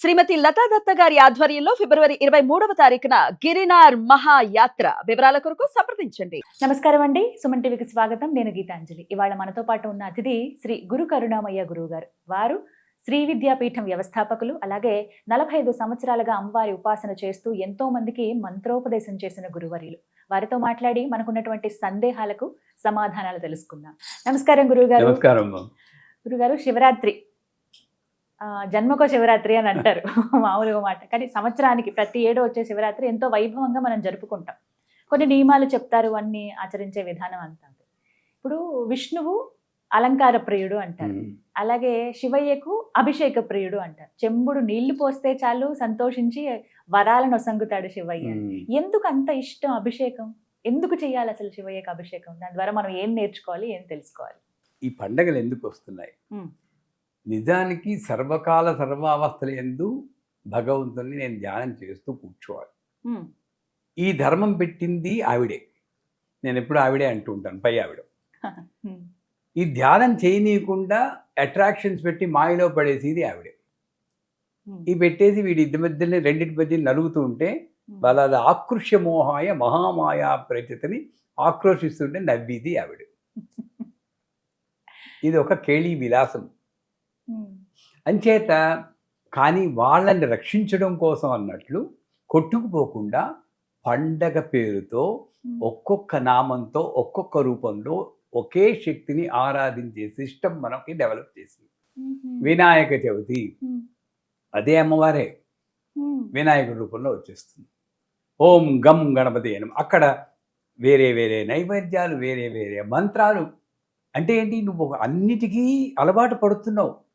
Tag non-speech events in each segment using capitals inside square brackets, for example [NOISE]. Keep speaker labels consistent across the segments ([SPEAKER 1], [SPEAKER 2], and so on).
[SPEAKER 1] శ్రీమతి లతా దత్త గారి ఆధ్వర్యంలో ఫిబ్రవరి ఇరవై మూడవ తారీఖున గిరినార్ మహాయాత్ర వివరాల కొరకు సంప్రదించండి.
[SPEAKER 2] నమస్కారం అండి. సుమన్ టీవీకి స్వాగతం. నేను గీతాంజలి. ఇవాళ మనతో పాటు ఉన్న అతిథి శ్రీ గురు కరుణామయ్య గురువు గారు వారు శ్రీ విద్యాపీఠం వ్యవస్థాపకులు అలాగే నలభై ఐదు సంవత్సరాలుగా అమ్మవారి ఉపాసన చేస్తూ ఎంతో మందికి మంత్రోపదేశం చేసిన గురువర్యులు. వారితో మాట్లాడి మనకున్నటువంటి సందేహాలకు సమాధానాలు తెలుసుకుందాం. నమస్కారం గురువు గారు
[SPEAKER 3] నమస్కారం అమ్మ.
[SPEAKER 2] గురుగారు శివరాత్రి. జన్మకో శివరాత్రి అని అంటారు. [LAUGHS] మామూలుగా మాట. కానీ సంవత్సరానికి ప్రతి ఏడు వచ్చే శివరాత్రి ఎంతో వైభవంగా మనం జరుపుకుంటాం. కొన్ని నియమాలు చెప్తారు అన్ని ఆచరించే విధానం అంతా ఇప్పుడు విష్ణువు అలంకార ప్రియుడు అంటారు. అలాగే శివయ్యకు అభిషేక ప్రియుడు అంటారు. చెంబుడు నీళ్ళు పోస్తే చాలు సంతోషించి వరాలను ఒసంగుతాడు శివయ్య. ఎందుకు అంత ఇష్టం అభిషేకం? ఎందుకు చేయాలి అసలు శివయ్యకు అభిషేకం? దాని ద్వారా మనం ఏం నేర్చుకోవాలి ఏం తెలుసుకోవాలి?
[SPEAKER 3] ఈ పండగలు ఎందుకు వస్తున్నాయి. నిజానికి సర్వకాల సర్వావస్థల ఎందు భగవంతుని నేను ధ్యానం చేస్తూ కూర్చోవాలి. ఈ ధర్మం పెట్టింది ఆవిడే నేను ఎప్పుడు ఆవిడే అంటూ ఉంటాను పై ఆవిడ. [LAUGHS] ఈ ధ్యానం చేయనీయకుండా అట్రాక్షన్స్ పెట్టి మాయలో పడేసేది ఆవిడే. ఈ పెట్టేసి వీడి ఇద్దరి మధ్యనే రెండింటి మధ్య నలుగుతూ ఉంటే. వాళ్ళ ఆకృష్య మోహాయ మహామాయా ప్రచితని ఆక్రోషిస్తుంటే నవ్విది ఆవిడ [LAUGHS] ఇది ఒక కేళీ విలాసం. అంచేత కానీ వాళ్ళని రక్షించడం కోసం అన్నట్లు కొట్టుకుపోకుండా పండగ పేరుతో. ఒక్కొక్క నామంతో ఒక్కొక్క రూపంలో ఒకే శక్తిని ఆరాధించే సిస్టమ్ మనకి డెవలప్ చేసింది. వినాయక చవితి. అదే అమ్మవారే. వినాయకుడి రూపంలో వచ్చేస్తుంది ఓం గం గణపతి అని అక్కడ వేరే వేరే నైవేద్యాలు వేరే వేరే మంత్రాలు అంటే ఏంటి నువ్వు అన్నిటికీ అలవాటు పడుతున్నావు.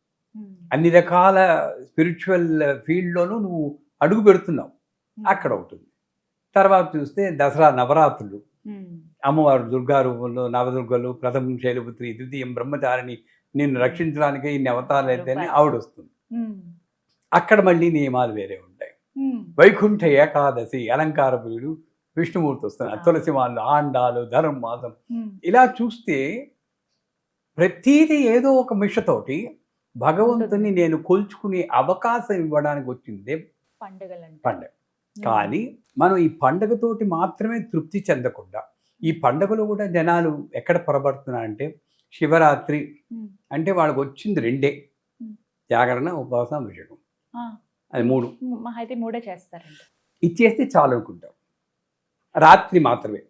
[SPEAKER 3] అన్ని రకాల స్పిరిచువల్ ఫీల్డ్లోనూ నువ్వు అడుగు పెడుతున్నావు అక్కడ ఉంటుంది తర్వాత చూస్తే దసరా నవరాత్రులు
[SPEAKER 2] ఉమ్.
[SPEAKER 3] అమ్మవారు దుర్గా రూపంలో నవదుర్గలు ప్రథమం శైలపుత్రి ద్వితీయం బ్రహ్మచారిని నిన్ను రక్షించడానికి ఇన్ని అవతారాలు అయితేనే ఆవిడ వస్తుంది
[SPEAKER 2] ఉమ్.
[SPEAKER 3] అక్కడ మళ్ళీ నియమాలు వేరే ఉంటాయి. వైకుంఠ ఏకాదశి అలంకార ప్రియుడు విష్ణుమూర్తి వస్తున్నారు
[SPEAKER 2] ఆ.
[SPEAKER 3] తులసి వాళ్ళు ఆండాలు ధర్మాసం. ఇలా చూస్తే ప్రతీది ఏదో ఒక మిషతోటి భగవంతుని నేను కొల్చుకునే అవకాశం ఇవ్వడానికి వచ్చిందే
[SPEAKER 2] పండుగలంటే.
[SPEAKER 3] పండగ. కానీ మనం ఈ పండగతోటి మాత్రమే తృప్తి చెందకుండా ఈ పండగలో కూడా జనాలు ఎక్కడ పొరబడుతున్నారంటే శివరాత్రి. అంటే వాళ్ళకి వచ్చింది రెండే. జాగరణ ఉపవాసం అభిషేకం.
[SPEAKER 2] ఆ.
[SPEAKER 3] అది మూడు.
[SPEAKER 2] అయితే మూడే చేస్తారండి
[SPEAKER 3] ఇచ్చేస్తే చాలు అనుకుంటాం. రాత్రి మాత్రమే.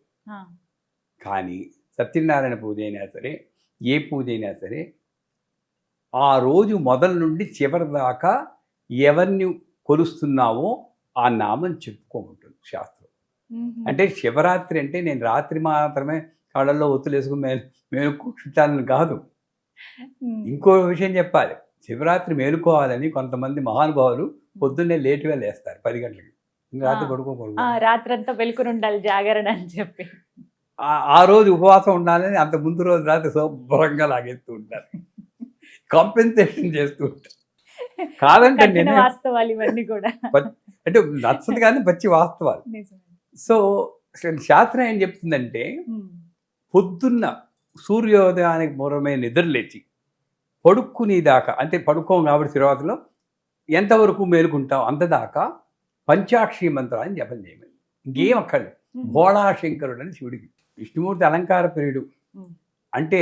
[SPEAKER 3] కానీ సత్యనారాయణ పూజ అయినా సరే ఏ పూజ అయినా సరే ఆ రోజు మొదలు నుండి చివరి దాకా ఎవరిని కొలుస్తున్నావో ఆ నామం చెప్పుకోమంటుంది శాస్త్రం. అంటే శివరాత్రి అంటే నేను రాత్రి మాత్రమే కళ్ళల్లో ఒత్తులు వేసుకుని మే మేలుకుంటానని కాదు. ఇంకో విషయం చెప్పాలి. శివరాత్రి మేలుకోవాలని కొంతమంది మహానుభావులు పొద్దున్నే లేటుగా లేస్తారు పది గంటలకి. రాత్రి. పడుకోకూడదు
[SPEAKER 2] రాత్రంతా వెలుకుని ఉండాలి జాగరణ అని చెప్పి.
[SPEAKER 3] ఆ- ఆ రోజు ఉపవాసం ఉండాలని అంత ముందు రోజు రాత్రి శుభ్రంగా లాగేస్తూ ఉంటారు కాంపెన్సేషన్ చేస్తూ ఉంటారు కాదంటే నేనే
[SPEAKER 2] వాస్తవాలు ఇవన్నీ కూడా
[SPEAKER 3] అంటే నచ్చదు కానీ పచ్చి వాస్తవాలు. సో శాస్త్రం ఏం చెప్తుందంటే. పొద్దున్న సూర్యోదయానికి పూర్వమే నిద్రలేచి పడుక్కునే దాకా అంటే పడుకోం కాబట్టి తిరువాతలో ఎంతవరకు మేలుకుంటాం అంతదాకా పంచాక్షి మంత్రాన్ని జపం చేయమని ఇంకేం అక్కర్లేదు
[SPEAKER 2] ఉమ్.
[SPEAKER 3] భోళాశంకరుడు అని శివుడికి విష్ణుమూర్తి అలంకార ప్రియుడు. అంటే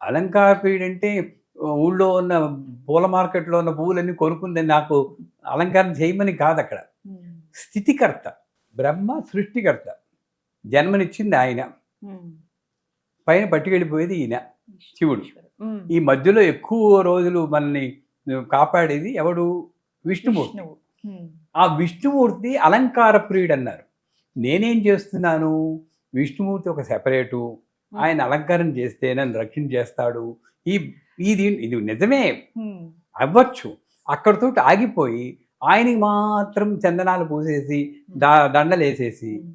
[SPEAKER 3] అలంకార ప్రియుడు అంటే ఊళ్ళో ఉన్న పూల మార్కెట్లో ఉన్న పువ్వులన్నీ కొనుక్కుంది నాకు అలంకారం చేయమని కాదు అక్కడ. స్థితికర్త బ్రహ్మ సృష్టికర్త. జన్మనిచ్చింది ఆయన. పైన పట్టుకెళ్ళిపోయేది ఈయన శివుడు. ఈ మధ్యలో ఎక్కువ రోజులు మనల్ని కాపాడేది ఎవడు? విష్ణుమూర్తి. ఆ విష్ణుమూర్తి అలంకార ప్రియుడు అన్నారు. నేనేం చేస్తున్నాను? విష్ణుమూర్తి ఒక సెపరేటు. ఆయన అలంకారం చేస్తే నన్ను రక్షణ చేస్తాడు ఈ ఇది ఇది నిజమే. అవ్వచ్చు అక్కడితో ఆగిపోయి ఆయనకి మాత్రం చందనాలు పూసేసి దా దండలు వేసేసి
[SPEAKER 2] ఉమ్.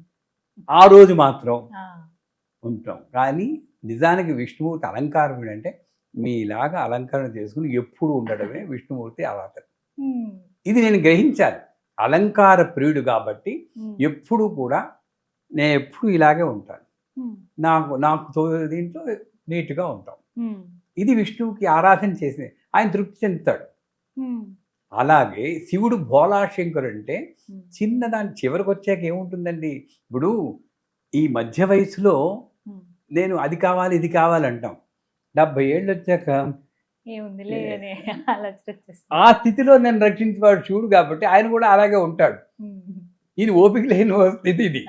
[SPEAKER 3] ఆ రోజు మాత్రం. ఉంటాం కానీ నిజానికి విష్ణుమూర్తి అలంకారముడు అంటే మీలాగా అలంకరణ చేసుకుని ఎప్పుడు ఉండడమే [LAUGHS] విష్ణుమూర్తి
[SPEAKER 2] ఉమ్.
[SPEAKER 3] ఇది నేను గ్రహించాలి అలంకార ప్రియుడు కాబట్టి. ఎప్పుడు కూడా నేను ఎప్పుడు ఇలాగే ఉంటాను. నాకు నాకు దీంట్లో నీట్గా ఉంటాం. ఇది విష్ణువుకి ఆరాధన చేసింది. ఆయన తృప్తి చెందుతాడు. అలాగే శివుడు భోలాశంకరు అంటే చిన్నదాని చివరికి వచ్చాక ఏముంటుందండి? ఇప్పుడు ఈ మధ్య వయసులో. నేను అది కావాలి ఇది కావాలి అంటాం. డెబ్బై ఏళ్ళు వచ్చాక. ఆ స్థితిలో నన్ను రక్షించేవాడు శివుడు కాబట్టి ఆయన కూడా అలాగే ఉంటాడు. ఇది ఓపిక లేని స్థితి ఇది.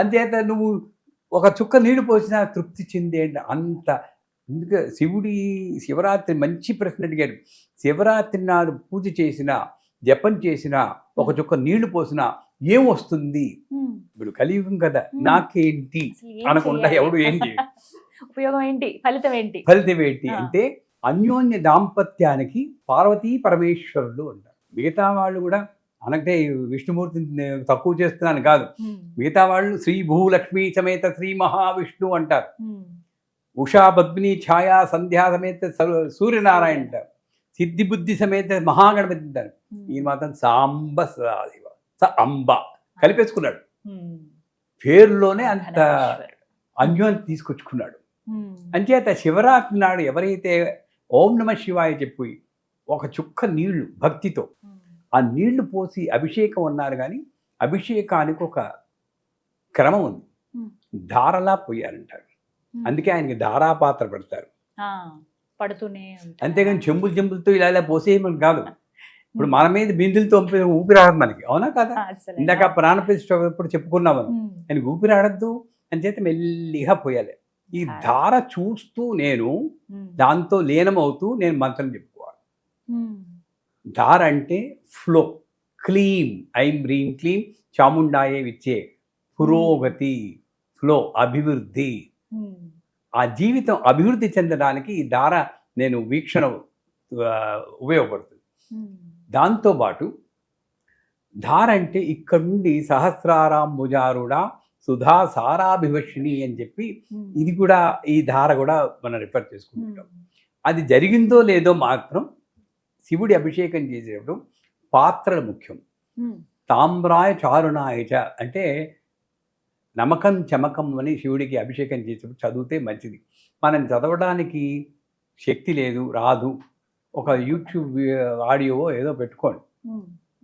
[SPEAKER 3] అంచేత నువ్వు ఒక చుక్క నీళ్ళు పోసినా తృప్తి చెందే అంత ఎందుకు శివుడి శివరాత్రి మంచి ప్రశ్న అడిగాడు. శివరాత్రి నాడు పూజ చేసినా జపం చేసినా ఒక చుక్క నీళ్ళు పోసినా ఏం వస్తుంది?
[SPEAKER 2] ఉమ్.
[SPEAKER 3] ఇప్పుడు కలియుగం కదా. నాకేంటి? అనకుండా? ఎవడు ఏం చేయడు. [LAUGHS]
[SPEAKER 2] ఉపయోగం ఏంటి? ఫలితం ఏంటి?
[SPEAKER 3] ఫలితం ఏంటి. అంటే అన్యోన్య దాంపత్యానికి పార్వతీ పరమేశ్వరుడు అంటారు. మిగతా వాళ్ళు కూడా అనకంటే విష్ణుమూర్తిని తక్కువ చేస్తున్నాను కాదు. మిగతా వాళ్ళు శ్రీ భూలక్ష్మీ సమేత శ్రీ మహావిష్ణు అంటారు. ఉషా పద్మిని ఛాయా సంధ్యా సమేత సూర్యనారాయణ సిద్ధి బుద్ధి సమేత మహాగణపతి అంటారు.
[SPEAKER 2] ఉమ్,
[SPEAKER 3] ఈ మాత్రం సాంబ సదాశివ స అంబ కలిపేసుకున్నాడు. పేరులోనే అంత. అన్యోన్యం తీసుకొచ్చుకున్నాడు. అంచేత శివరాత్రి నాడు ఎవరైతే ఓం నమ శివాయ చెప్పి ఒక చుక్క నీళ్ళు భక్తితో ఆ నీళ్ళు పోసి అభిషేకం అన్నారు కానీ అభిషేకానికి ఒక క్రమం ఉంది. ధారలా పోయారంటారు. అందుకే ఆయనకి ధారాపాత్ర పెడతారు.
[SPEAKER 2] ఆ, పడుతూనే.
[SPEAKER 3] అంతేగాని చెంబులు చెంబులతో ఇలా ఇలా పోసేయమని కాదు. ఇప్పుడు. మన మీద బిందులతో ఊపిరాడదు మనకి. అవునా కదా. ఇందాక ప్రాణప్రతిష్ఠ ఇప్పుడు చెప్పుకున్నాం మనం.
[SPEAKER 2] ఉమ్,
[SPEAKER 3] ఆయనకి ఊపిరాడద్దు అని చేత మెల్లిగా పోయాలి. ఈ
[SPEAKER 2] ధార.
[SPEAKER 3] చూస్తూ నేను దాంతో లీనమవుతూ నేను మంత్రం చెప్పుకోవాలి. ధార అంటే ఫ్లో క్లీం ఐం హ్రీం క్లీం చాముండాయే విచ్చే. పురోగతి. ఫ్లో అభివృద్ధి. ఆ జీవితం అభివృద్ధి చెందడానికి ఈ ధార నేను వీక్షణ ఉపయోగపడుతుంది. దాంతోపాటు ధార అంటే ఇక్కడ నుండి సహస్రారాం భుజారుడా సుధా సారాభివషిణి అని చెప్పి ఇది కూడా ఈ ధార కూడా మనం రిఫర్ చేసుకుంటాం అది జరిగిందో లేదో మాత్రం శివుడి అభిషేకం చేసేటప్పుడు పాత్రలు ముఖ్యం. తామ్రాయ చారుణాయ చ అంటే నమకం చమకం అని శివుడికి అభిషేకం చేసేటప్పుడు చదివితే మంచిది. మనం చదవడానికి శక్తి లేదు రాదు. ఒక యూట్యూబ్ ఆడియో ఏదో పెట్టుకోండి.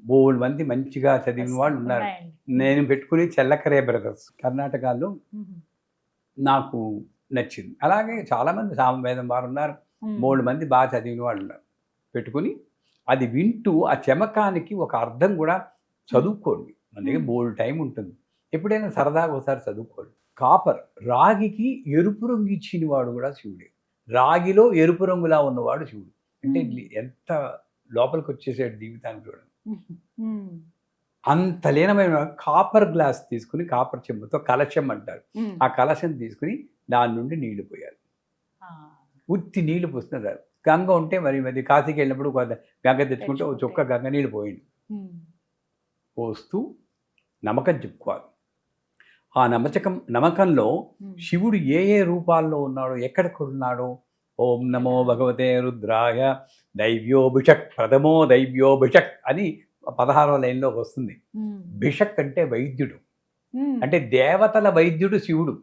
[SPEAKER 3] బోల్ మంది మంచిగా చదివిన వాళ్ళు ఉన్నారు. నేను పెట్టుకుని చెల్లకరే బ్రదర్స్ కర్ణాటకలో నాకు నచ్చింది. అలాగే చాలామంది సామవేదం వారు ఉన్నారు. మూడు మంది బాగా చదివిన వాళ్ళు ఉన్నారు. పెట్టుకుని అది వింటూ ఆ చెమకానికి ఒక అర్థం కూడా చదువుకోండి. మన దగ్గర
[SPEAKER 2] Hmm.
[SPEAKER 3] బోల్డ్ టైం ఉంటుంది. ఎప్పుడైనా సరదాగా ఒకసారి చదువుకోండి. కాపర్ రాగికి ఎరుపు రంగు ఇచ్చిన వాడు కూడా శివుడే. రాగిలో ఎరుపు రంగులా ఉన్నవాడు శివుడు. అంటే ఎంత లోపలికి వచ్చేసాడు జీవితానికి చూడండి. అంత లీనమైన కాపర్ గ్లాస్ తీసుకుని కాపర్ చెంబుతో కలశం అంటారు. ఆ కలశం తీసుకుని దాని నుండి నీళ్ళు పోయాలి. ఉత్తి నీళ్ళు పోస్తున్నారు. గంగ ఉంటే మరి మరి కాశీకి వెళ్ళినప్పుడు గంగ తెచ్చుకుంటే ఒక చుక్క గంగ నీళ్ళు పోయింది. పోస్తూ నమ్మకం చెప్పుకోవాలి. ఆ నమ్మకం నమ్మకంలో శివుడు ఏ ఏ రూపాల్లో ఉన్నాడో ఎక్కడెక్కడున్నాడో ఓం నమో భగవతే రుద్రాయ దైవ్యోభిషక్ ప్రథమో దైవ్యోభిషక్ అని పదహారవ లైన్లో వస్తుంది. భిషక్ అంటే వైద్యుడు. అంటే దేవతల వైద్యుడు శివుడు.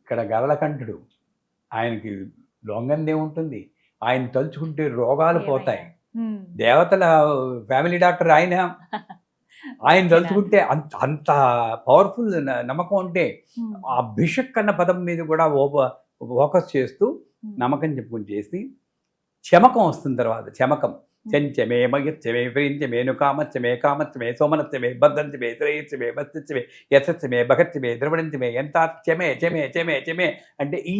[SPEAKER 3] ఇక్కడ గరళకంఠుడు ఆయనకి లొంగందే ఉంటుంది. ఆయన తలుచుకుంటే రోగాలు పోతాయి. దేవతల ఫ్యామిలీ డాక్టర్ ఆయన. [LAUGHS] ఆయన తలుచుకుంటే అంత అంత పవర్ఫుల్ నమ్మకం అంటే బిషక్ అన్న పదం మీద కూడా ఓప ఫోకస్ చేస్తూ నమ్మకం చెప్పుకుని చేసి చమకం వస్తుంది తర్వాత చమకం చెంచమే మయచ్చమే ప్రీంచమే నుకామచ్చమే కామచ్చమే సోమనచ్చమే బద్ధంచమే శ్రేయచ్చమే బస్తిచ్చమే యశస్సమే భగచ్చమే ద్రవణించమే ఎంత చెమే చెమే చెమే చెమే అంటే ఈ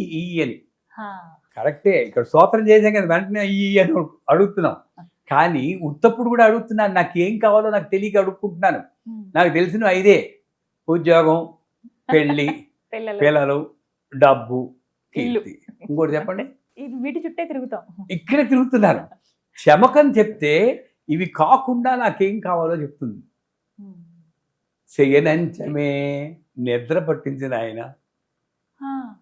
[SPEAKER 3] ఈ ఈ అని. కరెక్టే. ఇక్కడ స్తోత్రం చేసాం కదా వెంటనే ఈ అని అడుగుతున్నాం. కానీ ఉత్తప్పుడు కూడా అడుగుతున్నాను నాకు ఏం కావాలో నాకు తెలియక అడుక్కుంటున్నాను. నాకు తెలిసిన ఐదే. ఉద్యోగం పెళ్ళి [LAUGHS]
[SPEAKER 2] పిల్లలు.
[SPEAKER 3] డబ్బు. కీర్తి. ఇంకోటి చెప్పండి?
[SPEAKER 2] వీటి చుట్టే తిరుగుతాం.
[SPEAKER 3] ఇక్కడే తిరుగుతున్నారు క్షమకం చెప్తే ఇవి కాకుండా నాకేం కావాలో చెప్తుంది. శయనంచమే నిద్ర పట్టించిన ఆయన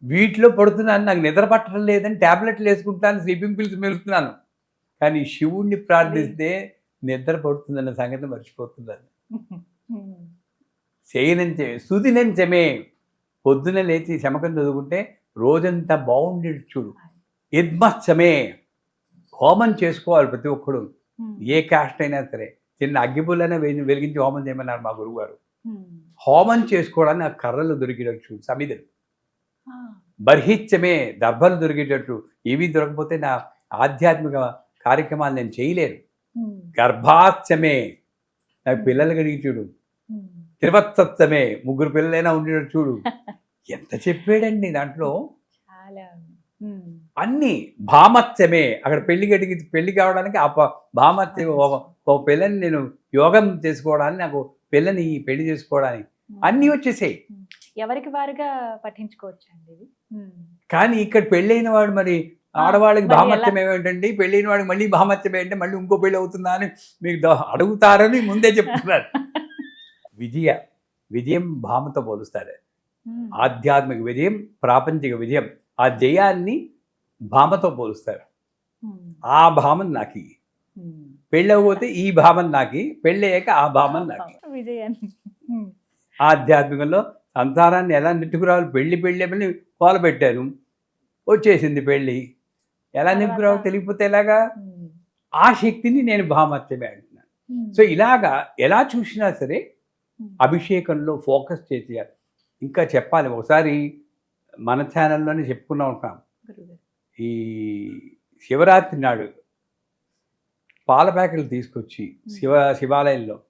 [SPEAKER 3] వీటిలో పడుతున్నాను నాకు నిద్ర పట్టడం లేదని ట్యాబ్లెట్లు వేసుకుంటాను స్లీపింగ్ పిల్స్ మెలుస్తున్నాను కానీ శివుణ్ణి ప్రార్థిస్తే నిద్ర పడుతుందన్న సంగతి మర్చిపోతున్నాను
[SPEAKER 2] ఉమ్,
[SPEAKER 3] శయనంచమే సుదినంచమే పొద్దున లేచి శమకం చదువుకుంటే రోజంతా బాగుండేది చూడు. యద్మశ్చమే హోమం చేసుకోవాలి ప్రతి ఒక్కడు.
[SPEAKER 2] ఉమ్,
[SPEAKER 3] ఏ కాస్ట్ అయినా సరే. చిన్న అగ్గిపుల్లైనా వెలిగి- వెలిగించి హోమం చేయమన్నారు మా గురువుగారు.
[SPEAKER 2] ఉమ్,
[SPEAKER 3] హోమం చేసుకోవడానికి ఆ కర్రలు దొరికేటట్టు సమిధలు.
[SPEAKER 2] ఆ,
[SPEAKER 3] బర్హిత్యమే దర్భలు దొరికేటట్టు. ఇవి దొరకపోతే నా ఆధ్యాత్మిక కార్యక్రమాలు నేను చేయలేను.
[SPEAKER 2] ఉమ్,
[SPEAKER 3] గర్భాత్యమే నాకు పిల్లలు కలిగి చూడు.
[SPEAKER 2] ఉమ్,
[SPEAKER 3] తిరువత్సత్వమే ముగ్గురు పిల్లలైనా ఉండేటట్టు చూడు. [LAUGHS] ఎంత చెప్పాడండి దాంట్లో? అన్ని భామత్యమే. అక్కడ పెళ్ళి గడికి పెళ్ళి కావడానికి ఆ భామత్య ఓ పిల్లని నేను యోగం చేసుకోవడానికి నాకు పిల్లని పెళ్ళి చేసుకోవడానికి. అన్నీ వచ్చేసాయి.
[SPEAKER 2] ఎవరికి వారుగా పఠించుకోవచ్చు అండి
[SPEAKER 3] కానీ ఇక్కడ పెళ్ళైన వాడు మరి ఆడవాళ్ళకి
[SPEAKER 2] మరి
[SPEAKER 3] భామత్యం ఏమిటండి? పెళ్ళైన వాడికి మళ్ళీ భామత్యం ఏంటంటే మళ్ళీ ఇంకో పెళ్ళి అవుతుందా అని మీకు అడుగుతారని ముందే చెప్తున్నారు. [LAUGHS] విజయ విజయం భామతో పోలుస్తారు. ఆధ్యాత్మిక విజయం ప్రాపంచిక విజయం ఆ జయాన్ని భామతో పోలుస్తారు. ఆ భామను నాకి.
[SPEAKER 2] ఉమ్.
[SPEAKER 3] పెళ్ళకపోతే ఈ భామను నాకి పెళ్ళయ్యాక ఆ భామను నాకి.
[SPEAKER 2] విజయాన్ని.
[SPEAKER 3] ఆధ్యాత్మికంలో సంసారాన్ని ఎలా నెట్టుకురావాలి? పెళ్ళి పెళ్ళి అని కోల పెట్టారు. వచ్చేసింది పెళ్ళి. ఎలా
[SPEAKER 2] తర్వాత?
[SPEAKER 3] తెలియకపోతే ఎలాగా? ఆ శక్తిని నేను భామత్యమే అంటున్నాను సో ఇలాగా ఎలా చూసినా సరే అభిషేకంలో ఫోకస్ చేసేయాలి. ఇంకా చెప్పాలి. ఒకసారి మన ఛానల్లోనే చెప్పుకున్నాం ఉంటాం. ఈ శివరాత్రి నాడు పాల ప్యాకెట్లు తీసుకొచ్చి శివ శివాలయంలో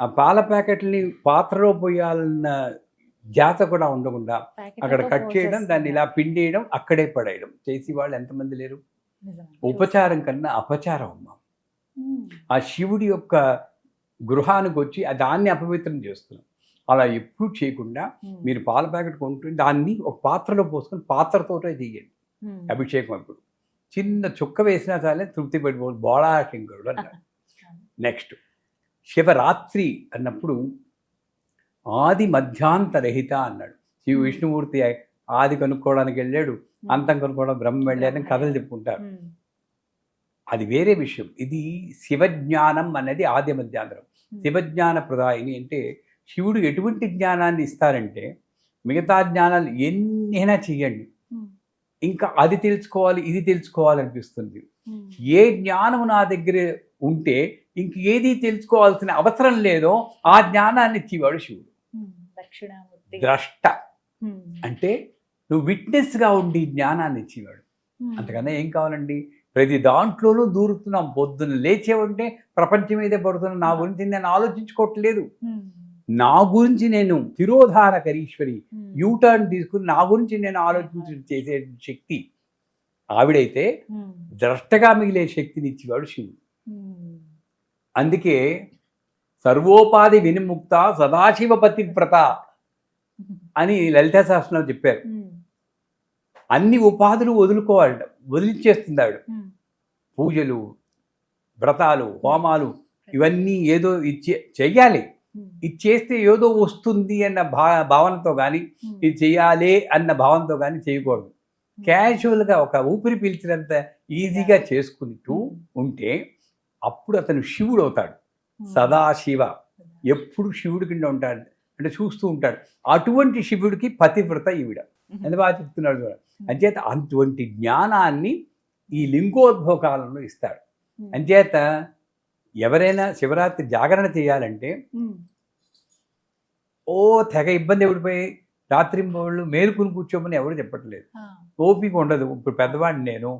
[SPEAKER 3] ఆ పాల ప్యాకెట్ని పాత్రలో పోయాలన్న జాత కూడా ఉండకుండా అక్కడ కట్ చేయడం దాన్ని ఇలా. పిండేయడం అక్కడే పడేయడం. చేసి వాళ్ళు ఎంతమంది లేరు. ఉపచారం కన్నా అపచారం అమ్మ. ఆ శివుడి యొక్క గృహానికి వచ్చి దాన్ని అపవిత్రం చేస్తున్నాం. అలా ఎప్పుడు చేయకుండా మీరు పాల ప్యాకెట్ కొంటుంది దాన్ని ఒక పాత్రలో పోసుకొని పాత్రతోటే చేయండి. అభిషేకం అప్పుడు. చిన్న చుక్క వేసినా చాలే తృప్తి పడిపోదు. బోళా శంకరుడు అన్నారు [LAUGHS] నెక్స్ట్. శివరాత్రి అన్నప్పుడు ఆది మధ్యాంతరహిత అన్నాడు. శివ
[SPEAKER 2] Hmm.
[SPEAKER 3] విష్ణుమూర్తి ఆది కనుక్కోవడానికి వెళ్ళాడు అంతం కనుక్కోవడం బ్రహ్మ వెళ్ళాడని కథలు చెప్పుకుంటారు. అది వేరే విషయం. ఇది శివజ్ఞానం అనేది ఆది మధ్యాంతరం. శివజ్ఞాన ప్రదాయిని అంటే శివుడు ఎటువంటి జ్ఞానాన్ని ఇస్తారంటే మిగతా జ్ఞానాలు ఎన్నైనా చెయ్యండి. ఇంకా అది తెలుసుకోవాలి ఇది తెలుసుకోవాలనిపిస్తుంది ఏ జ్ఞానం నా దగ్గర ఉంటే ఇంక ఏది తెలుసుకోవాల్సిన అవసరం లేదో ఆ జ్ఞానాన్ని ఇచ్చేవాడు శివుడు. ద్రష్ట. అంటే నువ్వు విట్నెస్గా ఉండి జ్ఞానాన్ని ఇచ్చేవాడు. అంతకన్నా ఏం కావాలండి? ప్రతి దాంట్లోనూ దూరుతున్నాం. పొద్దున్న లేచే ఉంటే ప్రపంచం మీదే పడుతున్నాం నా గురించి నేను ఆలోచించుకోవట్లేదు. నా గురించి నేను తిరోధారకరీశ్వరి
[SPEAKER 2] ఉమ్,
[SPEAKER 3] యూటర్న్ తీసుకుని నా గురించి నేను ఆలోచించి చేసే శక్తి ఆవిడైతే ద్రష్టగా మిగిలే శక్తిని ఇచ్చేవాడు శివుడు. అందుకే సర్వోపాధి వినిముక్త సదాశివ పతివ్రత అని లలితా శాస్త్రంలో చెప్పారు. అన్ని ఉపాధులు వదులుకోవాలి వదిలిచ్చేస్తుంది ఆవిడ. పూజలు వ్రతాలు హోమాలు ఇవన్నీ ఏదో ఇచ్చే చెయ్యాలి. ఇది చేస్తే ఏదో వస్తుంది అన్న భా భావనతో కానీ ఇది చేయాలి అన్న భావనతో కానీ చేయకూడదు. క్యాజువల్గా ఒక ఊపిరి పీల్చినంత ఈజీగా చేసుకుంటూ ఉంటే అప్పుడు అతను శివుడు అవుతాడు. సదాశివ. ఎప్పుడు శివుడి కింద ఉంటాడు? అంటే చూస్తూ ఉంటాడు. అటువంటి శివుడికి పతివ్రత ఈవిడ. ఎంత బాగా చెప్తున్నాడు చూడ. అంచేత అటువంటి జ్ఞానాన్ని ఈ లింగోద్భవ కాలంలో ఇస్తాడు అంచేత ఎవరైనా శివరాత్రి జాగరణ చేయాలంటే ఓ తెగ ఇబ్బంది ఎవడిపోయి రాత్రి వాళ్ళు మేలుకుని కూర్చోమని ఎవరు చెప్పట్లేదు. ఓపిక ఉండదు. ఇప్పుడు పెద్దవాడిని నేను.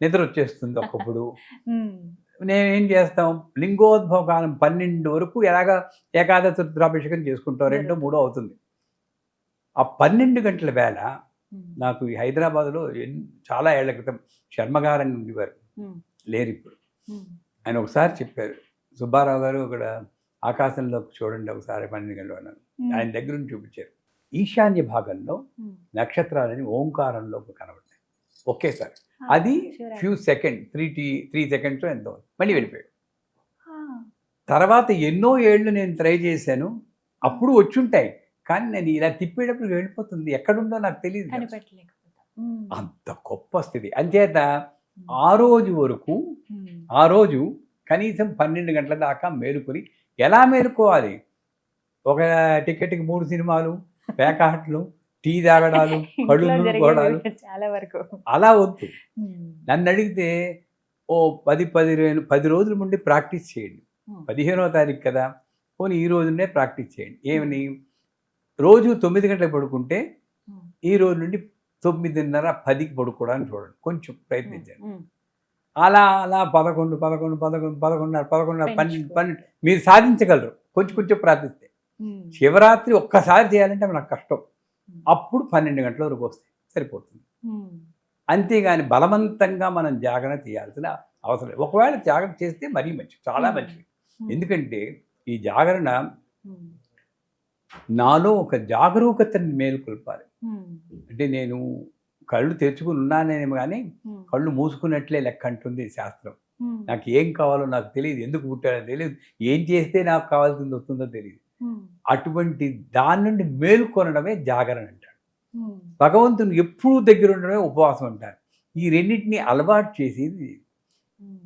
[SPEAKER 3] నిద్ర వచ్చేస్తుంది ఒక్కప్పుడు
[SPEAKER 2] ఉమ్,
[SPEAKER 3] నేనేం చేస్తాం? లింగోద్భవ కాలం పన్నెండు వరకు ఎలాగ ఏకాదశ రుద్రాభిషేకం చేసుకుంటాం. రెండో మూడో అవుతుంది. ఆ పన్నెండు గంటల వేళ నాకు ఈ హైదరాబాద్లో చాలా ఏళ్ళ క్రితం శర్మగారని ఉండేవారు. లేరు ఇప్పుడు ఆయన ఒకసారి చెప్పారు సుబ్బారావు గారు ఇక్కడ ఆకాశంలో చూడండి ఒకసారి పన్నెండు గంటలు అన్నారు. ఆయన దగ్గర నుంచి చూపించారు. ఈశాన్య భాగంలో నక్షత్రాలని ఓంకారంలో కనబడతాయి ఒకేసారి. అది. Few second three tea three seconds ఎంతో. మళ్ళీ వెళ్ళిపోయాడు. తర్వాత ఎన్నో ఏళ్ళు నేను ట్రై చేశాను. అప్పుడు వచ్చుంటాయి. కానీ నేను ఇలా తిప్పేటప్పుడు వెళ్ళిపోతుంది. ఎక్కడుందో నాకు తెలియదు అంత గొప్ప స్థితి. అంచేత ఆ రోజు వరకు ఆ రోజు కనీసం పన్నెండు గంటల దాకా మేలుకొని ఎలా మేలుకోవాలి? ఒక టికెట్కి మూడు సినిమాలు [LAUGHS] పేకాట్లు టీ తాగడాలు [LAUGHS] కళ్ళు నూరుకోవడాలు
[SPEAKER 2] చాలా వరకు.
[SPEAKER 3] అలా వద్దు. నన్ను అడిగితే ఓ పది పది పది రోజుల ముందు ప్రాక్టీస్ చేయండి. పదిహేనవ తారీఖు కదా పోనీ ఈ రోజునే ప్రాక్టీస్ చేయండి. ఏమని? రోజు తొమ్మిది గంటలకు పడుకుంటే. ఈ రోజు నుండి తొమ్మిదిన్నర పదికి పడుకోవడానికి చూడండి. కొంచెం ప్రయత్నించండి. అలా అలా పదకొండు పదకొండు పదకొండు పదకొండున్నర పదకొండున్నర పన్నెండు. పన్నెండు. మీరు సాధించగలరు. కొంచెం కొంచెం ప్రార్థిస్తే. శివరాత్రి ఒక్కసారి చేయాలంటే మనకు కష్టం. అప్పుడు పన్నెండు గంటల వరకు వస్తాయి సరిపోతుంది
[SPEAKER 2] ఉమ్.
[SPEAKER 3] అంతేగాని బలవంతంగా మనం జాగరణ చేయాల్సిన అవసరం ఒకవేళ జాగరణ చేస్తే మరీ మంచిది చాలా
[SPEAKER 2] ఉమ్.
[SPEAKER 3] మంచిది. ఎందుకంటే ఈ జాగరణ. నాలో ఒక జాగరూకతని మేలుకొల్పాలి. అంటే నేను కళ్ళు తెరుచుకుని ఉన్నానేమో కానీ. కళ్ళు మూసుకున్నట్లే లెక్క అంటుంది శాస్త్రం. నాకు ఏం కావాలో నాకు తెలియదు ఎందుకు పుట్టానో తెలియదు ఏం చేస్తే నాకు కావాల్సింది వస్తుందో తెలియదు. అటువంటి దాని నుండి మేలుకొనడమే జాగరణ
[SPEAKER 2] ఉమ్.
[SPEAKER 3] భగవంతుని ఎప్పుడూ దగ్గర ఉండడమే ఉపవాసం అంటారు ఈ రెండింటిని అలవాటు చేసేది.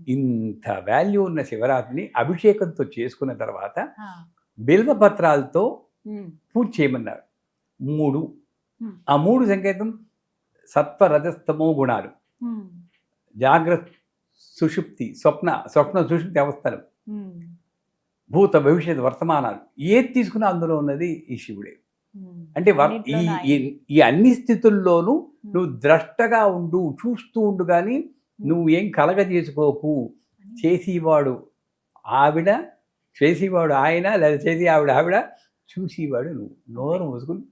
[SPEAKER 3] ఇంత వాల్యూ ఉన్న శివరాత్రిని అభిషేకంతో చేసుకున్న తర్వాత. బిల్వ పత్రాలతో. పూజ చేయమన్నారు మూడు. ఆ మూడు సంకేతం సత్వ రజస్తమో గుణాలు. జాగ్రత్త సుషుప్తి స్వప్న స్వప్న సుషుప్తి అవస్థలు. భూత భవిష్యత్ వర్తమానాలు. ఏది తీసుకున్నా అందులో ఉన్నది ఈ శివుడే. అంటే ఈ. ఈ- అన్ని స్థితుల్లోనూ. నువ్వు ద్రష్టగా ఉండు చూస్తూ ఉండు కానీ నువ్వు ఏం కలగజేసుకోకు. చేసేవాడు ఆవిడ చేసేవాడు ఆయన లేదా చేసి ఆవిడ ఆవిడ చూసేవాడు నువ్వు. నోరు మూసుకుని.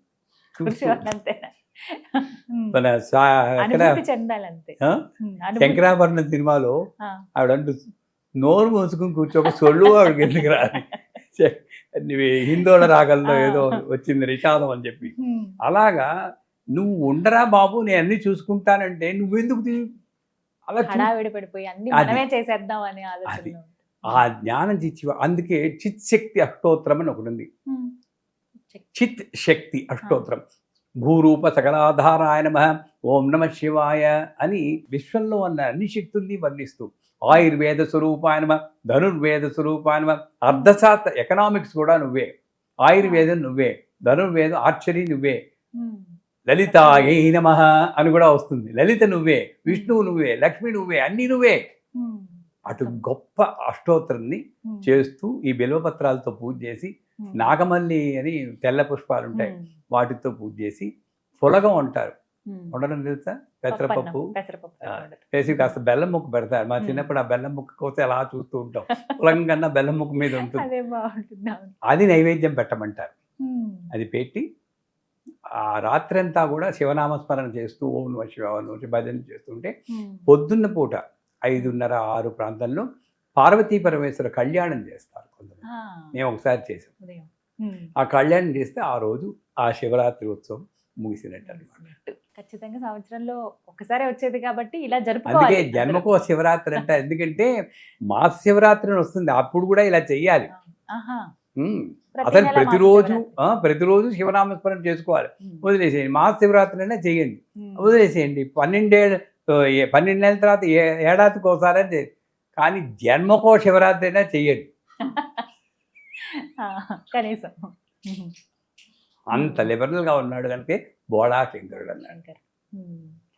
[SPEAKER 3] మన శంకరాభరణం సినిమాలో. ఆవిడ అంటూ నోరు మూసుకుని కూర్చోక సొల్లు ఆవిడకి ఎందుకు రాని హిందోళ రాగంలో
[SPEAKER 2] ఆ.
[SPEAKER 3] ఏదో వచ్చింది రిషాదం అని చెప్పి. అలాగా నువ్వు ఉండరా బాబు నేను అన్ని చూసుకుంటానంటే నువ్వెందుకు అలా అది. ఆ జ్ఞానం చిచ్చి అందుకే చిత్ శక్తి అష్టోత్తరం అని ఒకటి ఉంది చిత్ శక్తి అష్టోత్తరం. భూరూప సకలాధారాయ నమ ఓం నమ శివాయ అని విశ్వంలో ఉన్న అన్ని శక్తుల్ని వర్ణిస్తూ ఆయుర్వేద స్వరూపాయ నమ ధనుర్వేద స్వరూపాయ నమ అర్ధశాస్త్ర ఎకనామిక్స్ కూడా నువ్వే. ఆయుర్వేదం నువ్వే ధనుర్వేదం ఆర్చరీ నువ్వే. లలితాయై నమ అని కూడా వస్తుంది. లలిత నువ్వే విష్ణువు నువ్వే లక్ష్మి నువ్వే అన్నీ నువ్వే. అటు గొప్ప అష్టోత్తరాన్ని చేస్తూ ఈ బిల్వపత్రాలతో పూజ చేసి నాగమల్లి అని తెల్ల పుష్పాలు ఉంటాయి వాటితో పూజ చేసి పులగం అంటారు. ఉండడం తెలుసా? పెసరపప్పు. వేసి కాస్త బెల్లం ముక్క పెడతారు మా. చిన్నప్పుడు ఆ బెల్లం ముక్క కోసం అలా చూస్తూ ఉంటాం. పులగం కన్నా బెల్లం ముక్క మీద ఉంటుంది.
[SPEAKER 2] అదే
[SPEAKER 3] నైవేద్యం పెట్టమంటారు. అది పెట్టి ఆ రాత్రంతా కూడా శివనామస్మరణ చేస్తూ ఓం నమ శివ భజన చేస్తుంటే. పొద్దున్న పూట ఐదున్నర ఆరు ప్రాంతంలో పార్వతీ పరమేశ్వర కళ్యాణం చేస్తారు కొంతమంది మేము ఒకసారి చేసాం. ఆ కళ్యాణం చేస్తే ఆ రోజు ఆ శివరాత్రి ఉత్సవం ముగిసినట్టు అనమాట
[SPEAKER 2] ఖచ్చితంగా సంవత్సరంలో ఒకసారి వచ్చేది కాబట్టి ఇలా
[SPEAKER 3] అందుకే
[SPEAKER 2] జరుపుకోవాలి
[SPEAKER 3] జన్మకో శివరాత్రి అంట. ఎందుకంటే మా శివరాత్రి వస్తుంది. అప్పుడు కూడా ఇలా చెయ్యాలి. అసలు
[SPEAKER 2] నెల
[SPEAKER 3] ప్రతిరోజు ప్రతిరోజు శివనామస్మరణ చేసుకోవాలి. వదిలేసేయండి. మా శివరాత్రి అయినా చేయండి. వదిలేసేయండి. పన్నెండేళ్ళు పన్నెండు నెలల తర్వాత ఏ ఏడాదికి ఒకసారి కానీ జన్మకో శివరాత్రి అయినా చెయ్యండి. [LAUGHS]
[SPEAKER 2] కనీసం.
[SPEAKER 3] అంత లిబరల్గా ఉన్నాడు కనుక బోడా శంకరుడు అన్నాడు.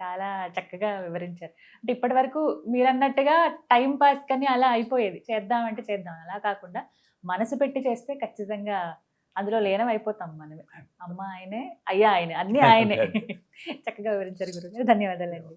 [SPEAKER 2] చాలా చక్కగా వివరించారు. అంటే ఇప్పటి వరకు మీరు అన్నట్టుగా టైం పాస్ కానీ అలా అయిపోయేది. చేద్దామంటే చేద్దాం. అలా కాకుండా మనసు పెట్టి చేస్తే ఖచ్చితంగా అందులో లీనం అయిపోతాం మనమే. అమ్మ ఆయనే అయ్యా ఆయనే అన్ని [LAUGHS] ఆయనే. చక్కగా వివరించారు గురుగారు. ధన్యవాదాలండి.